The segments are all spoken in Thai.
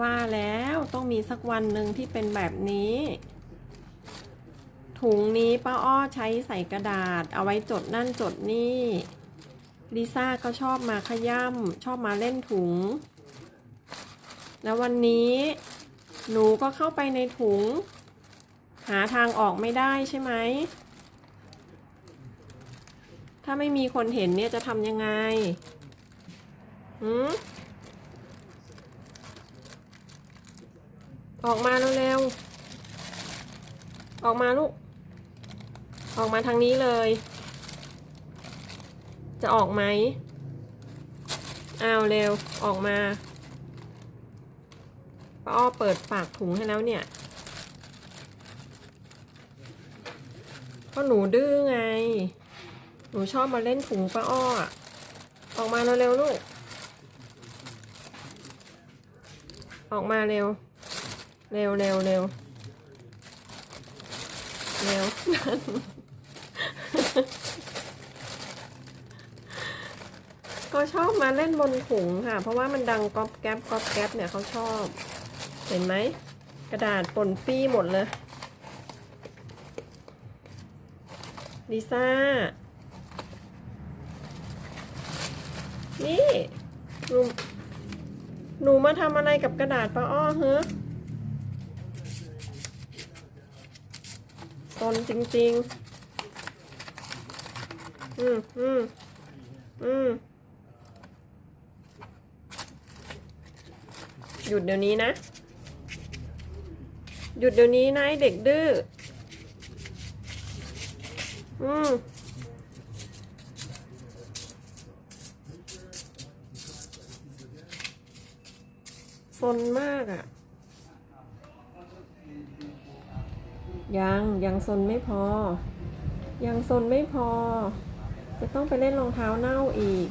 ว่าแล้วต้องมีสักวันหนึ่งที่เป็นแบบนี้ ถุงนี้ป้าอ้อใช้ใส่กระดาษ เอาไว้จดนั่นจดนี่ลิซ่าก็ชอบมาขย่ำชอบมาเล่นถุง แล้ววันนี้หนูก็เข้าไปในถุง หาทางออกไม่ได้ใช่ไหม ถ้าไม่มีคนเห็นเนี่ยจะทำยังไง หืม ออกมาเร็วๆ ออกมาลูก ออกมาทางนี้เลย จะออกไหมอ้าวเร็ว ออกมาป้าอ้อเปิดปากถุงให้แล้วเนี่ยเพราะหนูดื้อไง หนูชอบมาเล่นถุงป้าอ้อ อออกมาเร็วๆลูก ออกมาเร็ว เร็วเร็วเร็วเร็วก็ชอบมาเล่นบนถุงค่ะ เพราะว่ามันดังก๊อบแก๊บก๊อบแก๊บเนี่ยเขาชอบ เห็นไหม กระดาษปนปี้หมดเลยลิซ่า นี่ หนู หนูมาทำอะไรกับกระดาษป้าอ้อเฮ้ ตนจริง ๆ อืมอืมอืมหยุดเดี๋ยวนี้นะ หยุดเดี๋ยวนี้นะเด็กดื้อ อืมซนมากอะ่ะ ยังยังซนไม่พอ ยังซนไม่พอ จะต้องไปเล่นรองเท้าเน่าอีก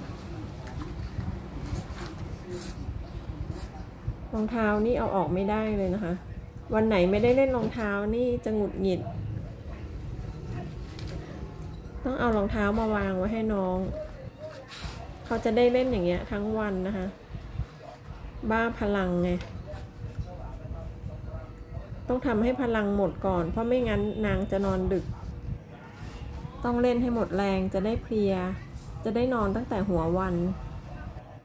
รองเท้านี่เอาออกไม่ได้เลยนะคะ วันไหนไม่ได้เล่นรองเท้านี่จะหงุดหงิด ต้องเอารองเท้ามาวางไว้ให้น้อง เขาจะได้เล่นอย่างเงี้ยทั้งวันนะคะ บ้าพลังไง ต้องทำให้พลังหมดก่อน เพราะไม่งั้นนางจะนอนดึก ต้องเล่นให้หมดแรงจะได้เพลีย จะได้นอนตั้งแต่หัววัน